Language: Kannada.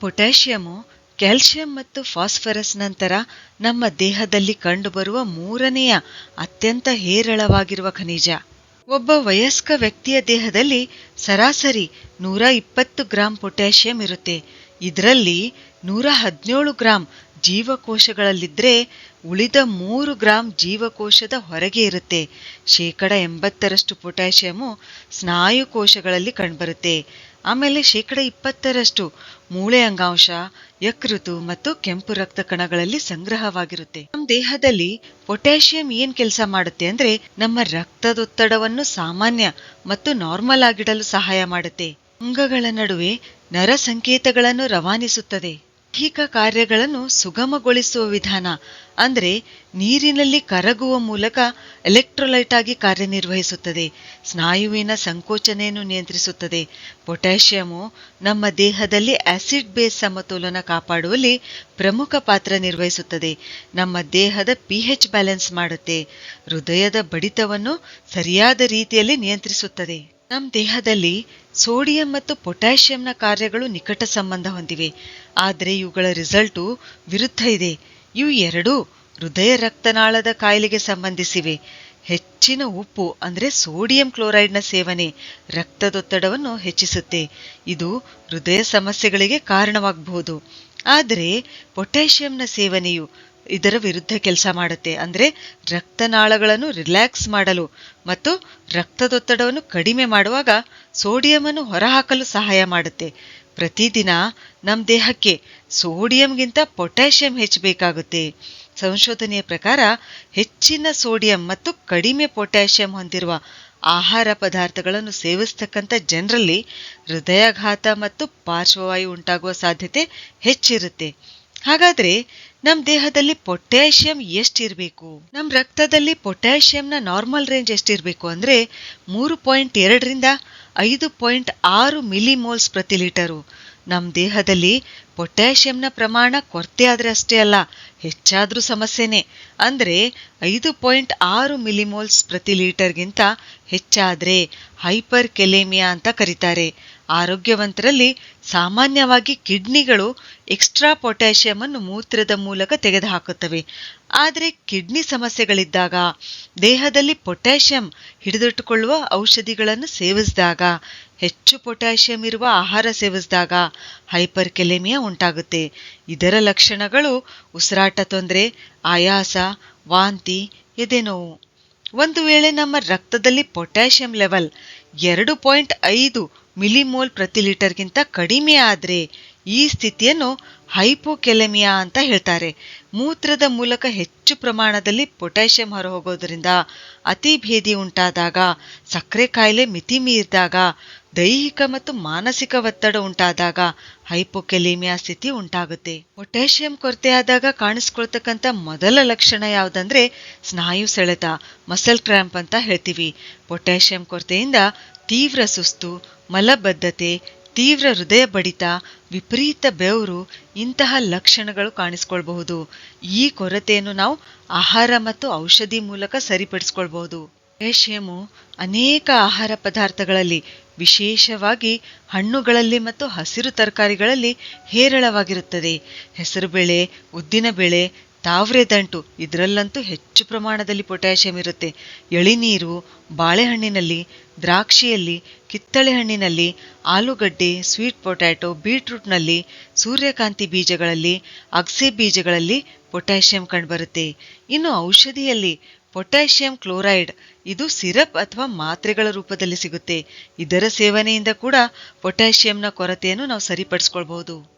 ಪೊಟ್ಯಾಷಿಯಮು, ಕ್ಯಾಲ್ಸಿಯಂ ಮತ್ತು ಫಾಸ್ಫರಸ್ ನಂತರ ನಮ್ಮ ದೇಹದಲ್ಲಿ ಕಂಡುಬರುವ ಮೂರನೆಯ ಅತ್ಯಂತ ಹೇರಳವಾಗಿರುವ ಖನಿಜ. ಒಬ್ಬ ವಯಸ್ಕ ವ್ಯಕ್ತಿಯ ದೇಹದಲ್ಲಿ ಸರಾಸರಿ ನೂರ ಇಪ್ಪತ್ತು ಗ್ರಾಂ ಪೊಟ್ಯಾಷಿಯಂ ಇರುತ್ತೆ. ಇದರಲ್ಲಿ ನೂರ ಹದಿನೇಳು ಗ್ರಾಂ ಜೀವಕೋಶಗಳಲ್ಲಿದ್ದರೆ ಉಳಿದ ಮೂರು ಗ್ರಾಂ ಜೀವಕೋಶದ ಹೊರಗೆ ಇರುತ್ತೆ. ಶೇಕಡ ಎಂಬತ್ತರಷ್ಟು ಪೊಟ್ಯಾಷಿಯಮು ಸ್ನಾಯು ಕೋಶಗಳಲ್ಲಿ ಕಂಡುಬರುತ್ತೆ. ಆಮೇಲೆ ಶೇಕಡ ಇಪ್ಪತ್ತರಷ್ಟು ಮೂಳೆ ಅಂಗಾಂಶ ಯಕೃತು ಮತ್ತು ಕೆಂಪು ರಕ್ತ ಕಣಗಳಲ್ಲಿ ಸಂಗ್ರಹವಾಗಿರುತ್ತೆ. ನಮ್ಮ ದೇಹದಲ್ಲಿ ಪೊಟ್ಯಾಷಿಯಂ ಏನ್ ಕೆಲಸ ಮಾಡುತ್ತೆ ಅಂದ್ರೆ ನಮ್ಮ ರಕ್ತದೊತ್ತಡವನ್ನು ಸಾಮಾನ್ಯ ಮತ್ತು ನಾರ್ಮಲ್ ಆಗಿಡಲು ಸಹಾಯ ಮಾಡುತ್ತೆ. ಅಂಗಗಳ ನಡುವೆ ನರ ಸಂಕೇತಗಳನ್ನು ರವಾನಿಸುತ್ತದೆ. ದೈಹಿಕ ಕಾರ್ಯಗಳನ್ನು ಸುಗಮಗೊಳಿಸುವ ವಿಧಾನ, ಅಂದರೆ ನೀರಿನಲ್ಲಿ ಕರಗುವ ಮೂಲಕ ಎಲೆಕ್ಟ್ರೋಲೈಟ್ ಆಗಿ ಕಾರ್ಯನಿರ್ವಹಿಸುತ್ತದೆ, ಸ್ನಾಯುವಿನ ಸಂಕೋಚನೆಯನ್ನು ನಿಯಂತ್ರಿಸುತ್ತದೆ. ಪೊಟ್ಯಾಷಿಯಮು ನಮ್ಮ ದೇಹದಲ್ಲಿ ಆಸಿಡ್ ಬೇಸ್ ಸಮತೋಲನ ಕಾಪಾಡುವಲ್ಲಿ ಪ್ರಮುಖ ಪಾತ್ರ ನಿರ್ವಹಿಸುತ್ತದೆ. ನಮ್ಮ ದೇಹದ ಪಿಎಚ್ ಬ್ಯಾಲೆನ್ಸ್ ಮಾಡುತ್ತೆ, ಹೃದಯದ ಬಡಿತವನ್ನು ಸರಿಯಾದ ರೀತಿಯಲ್ಲಿ ನಿಯಂತ್ರಿಸುತ್ತದೆ. ನಮ್ಮ ದೇಹದಲ್ಲಿ ಸೋಡಿಯಂ ಮತ್ತು ಪೊಟ್ಯಾಷಿಯಂನ ಕಾರ್ಯಗಳು ನಿಕಟ ಸಂಬಂಧ ಹೊಂದಿವೆ. ಆದರೆ ಇವುಗಳ ರಿಸಲ್ಟು ವಿರುದ್ಧ ಇದೆ. ಇವು ಎರಡೂ ಹೃದಯ ರಕ್ತನಾಳದ ಕಾಯಿಲೆಗೆ ಸಂಬಂಧಿಸಿವೆ. ಹೆಚ್ಚಿನ ಉಪ್ಪು ಅಂದ್ರೆ ಸೋಡಿಯಂ ಕ್ಲೋರೈಡ್ನ ಸೇವನೆ ರಕ್ತದೊತ್ತಡವನ್ನು ಹೆಚ್ಚಿಸುತ್ತೆ. ಇದು ಹೃದಯ ಸಮಸ್ಯೆಗಳಿಗೆ ಕಾರಣವಾಗಬಹುದು. ಆದರೆ ಪೊಟ್ಯಾಷಿಯಂನ ಸೇವನೆಯು ಇದರ ವಿರುದ್ಧ ಕೆಲಸ ಮಾಡುತ್ತೆ. ಅಂದರೆ ರಕ್ತನಾಳಗಳನ್ನು ರಿಲ್ಯಾಕ್ಸ್ ಮಾಡಲು ಮತ್ತು ರಕ್ತದೊತ್ತಡವನ್ನು ಕಡಿಮೆ ಮಾಡುವಾಗ ಸೋಡಿಯಂ ಹೊರಹಾಕಲು ಸಹಾಯ ಮಾಡುತ್ತೆ. ಪ್ರತಿದಿನ ನಮ್ಮ ದೇಹಕ್ಕೆ ಸೋಡಿಯಂಗಿಂತ ಪೊಟ್ಯಾಷಿಯಂ ಹೆಚ್ಚಬೇಕಾಗುತ್ತೆ. ಸಂಶೋಧನೆಯ ಪ್ರಕಾರ ಹೆಚ್ಚಿನ ಸೋಡಿಯಂ ಮತ್ತು ಕಡಿಮೆ ಪೊಟ್ಯಾಷಿಯಂ ಹೊಂದಿರುವ ಆಹಾರ ಪದಾರ್ಥಗಳನ್ನು ಸೇವಿಸ್ತಕ್ಕಂಥ ಜನರಲ್ಲಿ ಹೃದಯಾಘಾತ ಮತ್ತು ಪಾರ್ಶ್ವವಾಯು ಉಂಟಾಗುವ ಸಾಧ್ಯತೆ ಹೆಚ್ಚಿರುತ್ತೆ. ಹಾಗಾದ್ರೆ ನಮ್ ದೇಹದಲ್ಲಿ ಪೊಟ್ಯಾಷಿಯಂ ಎಷ್ಟಿರಬೇಕು? ನಮ್ ರಕ್ತದಲ್ಲಿ ಪೊಟ್ಯಾಷಿಯಂನ ನಾರ್ಮಲ್ ರೇಂಜ್ ಎಷ್ಟಿರಬೇಕು ಅಂದ್ರೆ ಮೂರು ಪಾಯಿಂಟ್ ಎರಡರಿಂದ ಐದು ಪಾಯಿಂಟ್ ಆರು ಮಿಲಿಮೋಲ್ಸ್ ಪ್ರತಿ ಲೀಟರು. ನಮ್ ದೇಹದಲ್ಲಿ ಪೊಟ್ಯಾಷಿಯಂನ ಪ್ರಮಾಣ ಕೊರತೆ ಆದರೆ ಅಷ್ಟೇ ಅಲ್ಲ, ಹೆಚ್ಚಾದರೂ ಸಮಸ್ಯೆನೇ. ಅಂದರೆ ಐದು ಪಾಯಿಂಟ್ ಆರು ಮಿಲಿಮೋಲ್ಸ್ ಪ್ರತಿ ಲೀಟರ್ಗಿಂತ ಹೆಚ್ಚಾದ್ರೆ ಹೈಪರ್ ಕೆಲೇಮಿಯಾ ಅಂತ ಕರೀತಾರೆ. ಆರೋಗ್ಯವಂತರಲ್ಲಿ ಸಾಮಾನ್ಯವಾಗಿ ಕಿಡ್ನಿಗಳು ಎಕ್ಸ್ಟ್ರಾ ಪೊಟ್ಯಾಷಿಯಂ ಅನ್ನು ಮೂತ್ರದ ಮೂಲಕ ತೆಗೆದುಹಾಕುತ್ತವೆ. ಆದರೆ ಕಿಡ್ನಿ ಸಮಸ್ಯೆಗಳಿದ್ದಾಗ, ದೇಹದಲ್ಲಿ ಪೊಟ್ಯಾಷಿಯಂ ಹಿಡಿದಿಟ್ಟುಕೊಳ್ಳುವ ಔಷಧಿಗಳನ್ನು ಸೇವಿಸಿದಾಗ ಹೆಚ್ಚು ಪೊಟ್ಯಾಷಿಯಂ ಇರುವ ಆಹಾರ ಸೇವಿಸಿದಾಗ ಹೈಪರ್ ಕೆಲೆಮಿಯಾ ಉಂಟಾಗುತ್ತೆ. ಇದರ ಲಕ್ಷಣಗಳು ಉಸಿರಾಟ ತೊಂದರೆ, ಆಯಾಸ, ವಾಂತಿ, ಎದೆನೋವು. ಒಂದು ವೇಳೆ ನಮ್ಮ ರಕ್ತದಲ್ಲಿ ಪೊಟ್ಯಾಷಿಯಂ ಲೆವೆಲ್ ಎರಡು ಪಾಯಿಂಟ್ ಐದು ಮಿಲಿಮೋಲ್ ಪ್ರತಿ ಲೀಟರ್ಗಿಂತ ಕಡಿಮೆ ಆದರೆ ಈ ಸ್ಥಿತಿಯನ್ನು ಹೈಪೋಕೆಲೆಮಿಯಾ ಅಂತ ಹೇಳ್ತಾರೆ. ಮೂತ್ರದ ಮೂಲಕ ಹೆಚ್ಚು ಪ್ರಮಾಣದಲ್ಲಿ ಪೊಟ್ಯಾಷಿಯಂ ಹೊರಹೋಗೋದ್ರಿಂದ ಅತಿ ಭೇದಿ ಉಂಟಾದಾಗ, ಸಕ್ಕರೆ ಕಾಯಿಲೆ ಮಿತಿ ಮೀರಿದಾಗ ದೈಹಿಕ ಮತ್ತು ಮಾನಸಿಕ ಒತ್ತಡ ಉಂಟಾದಾಗ ಹೈಪೋಕೆಲಿಮಿಯಾ ಸ್ಥಿತಿ ಉಂಟಾಗುತ್ತೆ. ಪೊಟ್ಯಾಷಿಯಂ ಕೊರತೆಯಾದಾಗ ಕಾಣಿಸ್ಕೊಳ್ತಕ್ಕಂಥ ಮೊದಲ ಲಕ್ಷಣ ಯಾವುದಂದ್ರೆ ಸ್ನಾಯು ಸೆಳೆತ, ಮಸಲ್ ಕ್ರ್ಯಾಂಪ್ ಅಂತ ಹೇಳ್ತೀವಿ. ಪೊಟ್ಯಾಷಿಯಂ ಕೊರತೆಯಿಂದ ತೀವ್ರ ಸುಸ್ತು ಮಲಬದ್ಧತೆ, ತೀವ್ರ ಹೃದಯ ಬಡಿತ ವಿಪರೀತ ಬೆವರು ಇಂತಹ ಲಕ್ಷಣಗಳು ಕಾಣಿಸ್ಕೊಳ್ಬಹುದು. ಈ ಕೊರತೆಯನ್ನು ನಾವು ಆಹಾರ ಮತ್ತು ಔಷಧಿ ಮೂಲಕ ಸರಿಪಡಿಸ್ಕೊಳ್ಬಹುದು. ಕ್ಯಾಲ್ಶಿಯಮು ಅನೇಕ ಆಹಾರ ಪದಾರ್ಥಗಳಲ್ಲಿ, ವಿಶೇಷವಾಗಿ ಹಣ್ಣುಗಳಲ್ಲಿ ಮತ್ತು ಹಸಿರು ತರಕಾರಿಗಳಲ್ಲಿ ಹೇರಳವಾಗಿರುತ್ತದೆ. ಹೆಸರುಬೇಳೆ, ಉದ್ದಿನಬೇಳೆ ತಾವ್ರೆ ದಂಟು ಇದರಲ್ಲಂತೂ ಹೆಚ್ಚು ಪ್ರಮಾಣದಲ್ಲಿ ಪೊಟ್ಯಾಷಿಯಂ ಇರುತ್ತೆ. ಎಳಿನೀರು, ಬಾಳೆಹಣ್ಣಿನಲ್ಲಿ, ದ್ರಾಕ್ಷಿಯಲ್ಲಿ ಕಿತ್ತಳೆ ಹಣ್ಣಿನಲ್ಲಿ ಆಲೂಗಡ್ಡೆ, ಸ್ವೀಟ್ ಪೊಟ್ಯಾಟೊ, ಬೀಟ್ರೂಟ್ನಲ್ಲಿ, ಸೂರ್ಯಕಾಂತಿ ಬೀಜಗಳಲ್ಲಿ, ಅಗಸೆ ಬೀಜಗಳಲ್ಲಿ ಪೊಟ್ಯಾಷಿಯಂ ಕಂಡುಬರುತ್ತೆ. ಇನ್ನು ಔಷಧಿಯಲ್ಲಿ ಪೊಟ್ಯಾಷಿಯಂ ಕ್ಲೋರೈಡ್, ಇದು ಸಿರಪ್ ಅಥವಾ ಮಾತ್ರೆಗಳ ರೂಪದಲ್ಲಿ ಸಿಗುತ್ತೆ. ಇದರ ಸೇವನೆಯಿಂದ ಕೂಡ ಪೊಟ್ಯಾಷಿಯಂನ ಕೊರತೆಯನ್ನು ನಾವು ಸರಿಪಡಿಸ್ಕೊಳ್ಬಹುದು.